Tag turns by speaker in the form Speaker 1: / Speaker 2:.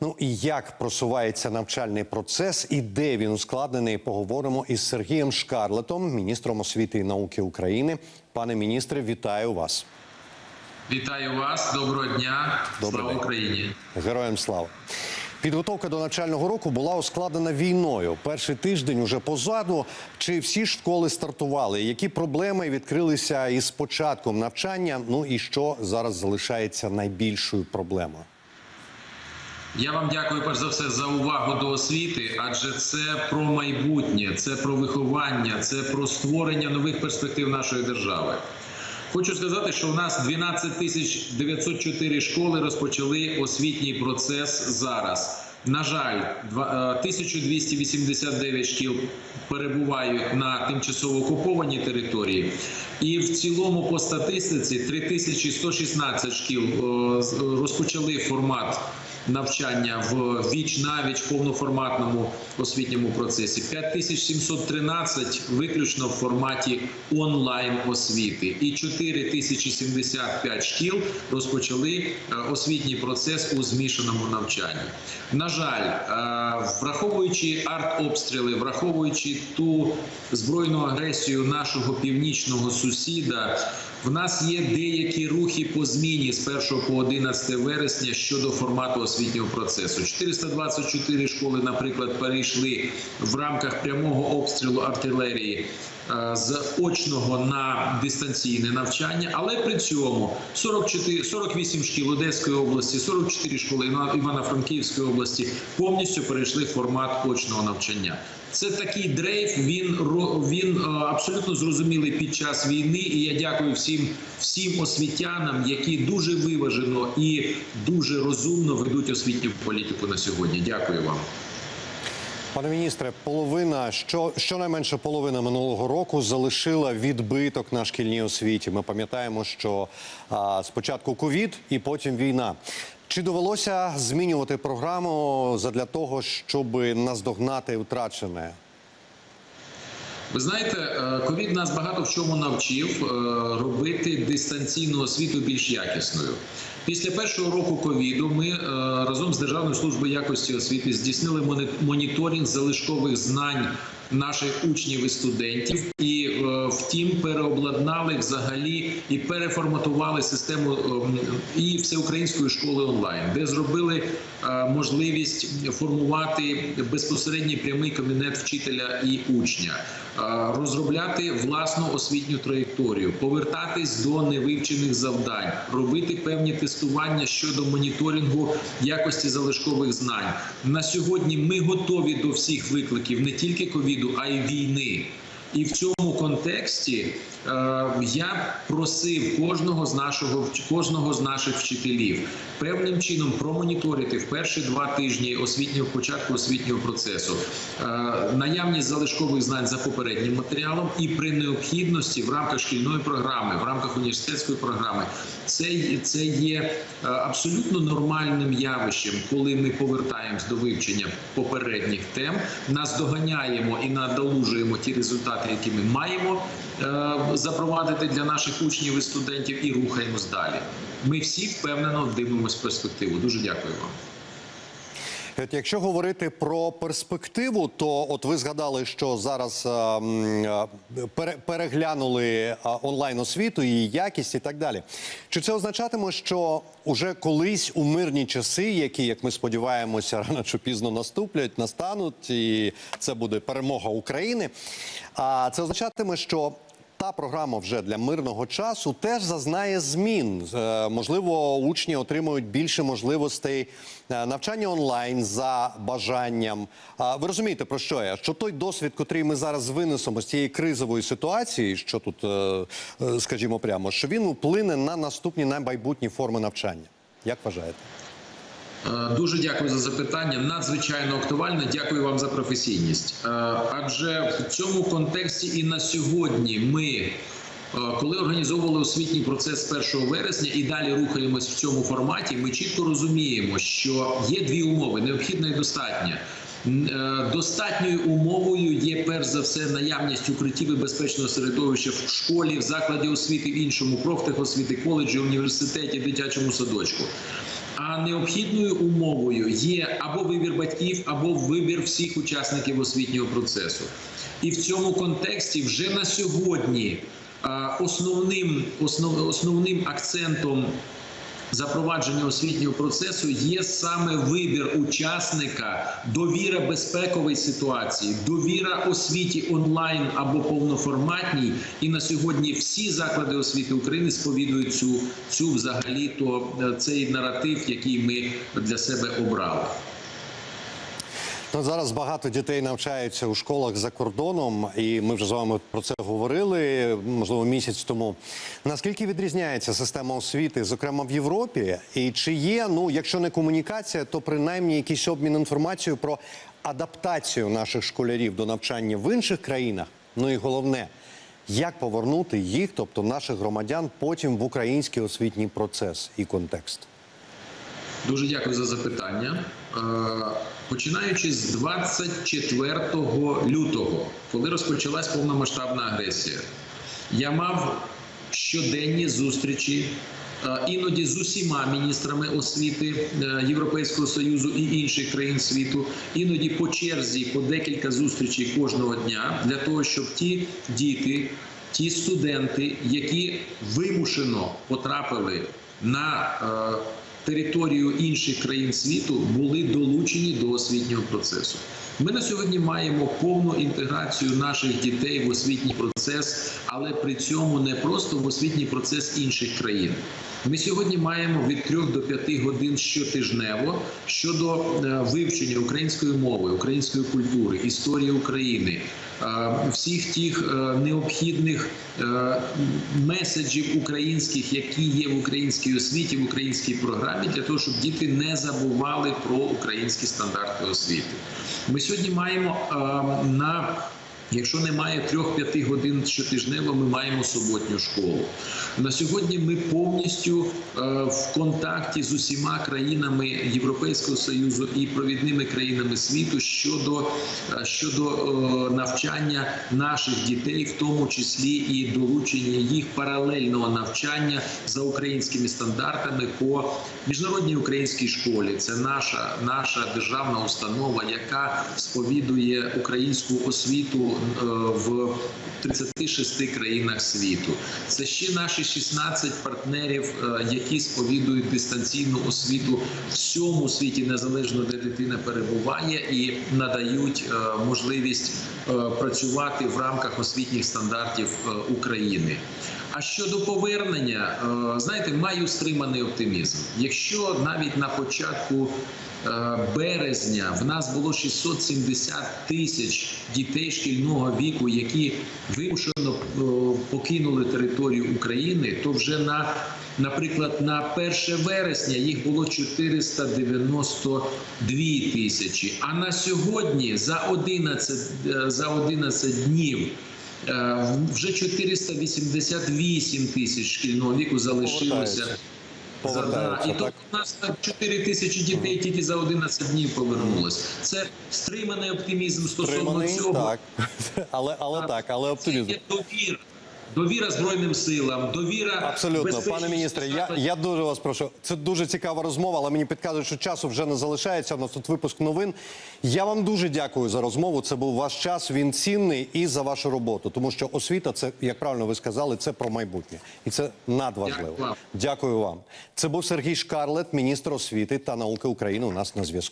Speaker 1: Ну і як просувається навчальний процес і де він ускладнений, поговоримо із Сергієм Шкарлетом, міністром освіти і науки України. Пане міністре, вітаю вас.
Speaker 2: Вітаю вас, доброго дня,
Speaker 1: Добрий
Speaker 2: слава
Speaker 1: день.
Speaker 2: Україні.
Speaker 1: Героям слава. Підготовка до навчального року була ускладнена війною. Перший тиждень уже позаду. Чи всі школи стартували? Які проблеми відкрилися із початком навчання? Ну і що зараз залишається найбільшою проблемою?
Speaker 2: Я вам дякую перш за все за увагу до освіти, адже це про майбутнє, це про виховання, це про створення нових перспектив нашої держави. Хочу сказати, що у нас 12 тисяч 904 школи розпочали освітній процес зараз. На жаль, два- е, 1289 шкіл перебувають на тимчасово окупованій території, і в цілому по статистиці 3116 шкіл е, розпочали формат навчання в віч навіч повноформатному освітньому процесі. 5713 виключно в форматі онлайн освіти, і 4075 шкіл розпочали е, освітній процес у змішаному навчанні. На жаль, е, враховуючи артобстріли, враховуючи ту збройну агресію нашого північного сусіда. В нас є деякі рухи по зміні з 1 по 11 вересня щодо формату освітнього процесу. 424 школи, наприклад, перейшли в рамках прямого обстрілу артилерії е, з очного на дистанційне навчання, але при цьому 44, 48 шкіл Одеської області, 44 школи Івано- Івано-Франківської області повністю перейшли в формат очного навчання. Це такий дрейф. Він він е, абсолютно зрозумілий під час війни. І я дякую всім всім освітянам, які дуже виважено і дуже розумно ведуть освітню політику на сьогодні. Дякую вам.
Speaker 1: Пане міністре, половина що щонайменше половина минулого року залишила відбиток на шкільній освіті. Ми пам'ятаємо, що а, спочатку ковід і потім війна. Чи довелося змінювати програму задля того, щоб наздогнати втрачене?
Speaker 2: Ви знаєте, е, ковід нас багато в чому навчив е, робити дистанційну освіту більш якісною. Після першого року ковіду ми е, разом з Державною службою якості освіти здійснили моніторинг залишкових знань наших учнів і студентів, і втім переобладнали взагалі і переформатували систему ем, і всеукраїнської школи онлайн, де зробили можливість формувати безпосередній прямий кабінет вчителя і учня, розробляти власну освітню траєкторію, повертатись до невивчених завдань, робити певні тестування щодо моніторингу якості залишкових знань. На сьогодні ми готові до всіх викликів не тільки ковіду, а й війни. І в цьому контексті е, я просив кожного з нашого кожного з наших вчителів певним чином промоніторити в перші два тижні освітнього початку освітнього процесу е, наявність залишкових знань за попереднім матеріалом, і при необхідності в рамках шкільної програми, в рамках університетської програми, це, це є е, абсолютно нормальним явищем, коли ми повертаємось до вивчення попередніх тем, наздоганяємо і надолужуємо ті результати, які ми маємо е, запровадити для наших учнів і студентів, і рухаємось далі. Ми всі впевнено дивимося перспективу. Дуже дякую вам.
Speaker 1: Якщо говорити про перспективу, то от ви згадали, що зараз е, е, пере- переглянули е, онлайн освіту, її якість і так далі. Чи це означатиме, що уже колись у мирні часи, які, як ми сподіваємося, рано чи пізно наступлять, настануть, і це буде перемога України? А це означатиме, що та програма вже для мирного часу теж зазнає змін. Е, Можливо, учні отримують більше можливостей е, навчання онлайн за бажанням. Ви розумієте про що я? Що той досвід, котрий ми зараз винесемо з цієї кризової ситуації, що тут, е, скажімо прямо, що він вплине на наступні на майбутні форми навчання. Як вважаєте?
Speaker 2: Е, Дуже дякую за запитання. Надзвичайно актуальне. Дякую вам за професійність. Е, Адже в цьому контексті і на сьогодні ми. е, Коли організовували освітній процес з 1 вересня і далі рухаємось в цьому форматі, ми чітко розуміємо, що є дві умови: необхідна і достатня. Достатньою умовою є перш за все наявність укриттів і безпечного середовища в школі, в закладі освіти, в іншому профтехосвіти, коледжі, університеті, дитячому садочку. А необхідною умовою є або вибір батьків, або вибір всіх учасників освітнього процесу. І в цьому контексті вже на сьогодні основним, основ, основним акцентом запровадження освітнього процесу є саме вибір учасника, довіра безпековій ситуації, довіра освіті онлайн або повноформатній. І на сьогодні всі заклади освіти України сповідують цю, цю взагалі то е, цей наратив, який ми для себе обрали.
Speaker 1: Ну, зараз багато дітей навчаються у школах за кордоном, і ми вже з вами про це говорили, можливо, місяць тому. Наскільки відрізняється система освіти, зокрема в Європі, і чи є, ну, якщо не комунікація, то принаймні якийсь обмін інформацією про адаптацію наших школярів до навчання в інших країнах? Ну і головне, як повернути їх, тобто наших громадян, потім в український освітній процес і контекст?
Speaker 2: Дуже дякую за запитання. Е, Починаючи з 24 лютого, коли розпочалась повномасштабна агресія, я мав щоденні зустрічі. е, Іноді з усіма міністрами освіти е, Європейського союзу і інших країн світу, іноді по черзі по декілька зустрічей кожного дня для того, щоб ті діти, ті студенти, які вимушено потрапили на територію інших країн світу були долучені до освітнього процесу. Ми на сьогодні маємо повну інтеграцію наших дітей в освітній процес, але при цьому не просто в освітній процес інших країн. Ми сьогодні маємо від 3 до 5 годин щотижнево щодо е, вивчення української мови, української культури, історії України, е, всіх тих е, необхідних меседжів українських, які є в українській освіті, в українській програмі, для того, щоб діти не забували про українські стандарти освіти. Ми сьогодні маємо на Якщо немає трьох-п'яти годин щотижнево, ми маємо суботню школу. На сьогодні ми повністю е, в контакті з усіма країнами Європейського союзу і провідними країнами світу щодо, е, щодо е, навчання наших дітей, в тому числі і долучення їх паралельного навчання за українськими стандартами по міжнародній українській школі. Це наша, наша державна установа, яка сповідує українську освіту в 36 країнах світу. Це ще наші 16 партнерів, е, які сповідують дистанційну освіту в всьому світі, незалежно де дитина перебуває, і надають е, можливість е, працювати в рамках освітніх стандартів е, України. А щодо повернення, е, знаєте, маю стриманий оптимізм. Якщо навіть на початку е, березня в нас було 670 тисяч дітей шкільного віку, які вимушено е, покинули територію України, то вже на Наприклад, на 1 вересня їх було 492 тисячі. А на сьогодні за 11, е, за 11 днів вже 488 тисяч шкільного віку залишилося.
Speaker 1: За,
Speaker 2: Да, І то у нас 4 тисячі дітей тільки за 11 днів повернулось. Це стриманий оптимізм стосовно цього.
Speaker 1: так. Але, але так, але
Speaker 2: Це є довіра. Довіра Збройним силам, довіра
Speaker 1: Абсолютно, пане міністре. Я, я дуже вас прошу. Це дуже цікава розмова, але мені підказують, що часу вже не залишається. У нас тут випуск новин. Я вам дуже дякую за розмову. Це був ваш час. Він цінний і за вашу роботу. Тому що освіта, це як правильно ви сказали, це про майбутнє, і це надважливо.
Speaker 2: Дякую вам.
Speaker 1: Дякую вам. Це був Сергій Шкарлет, міністр освіти та науки України. У нас на зв'язку.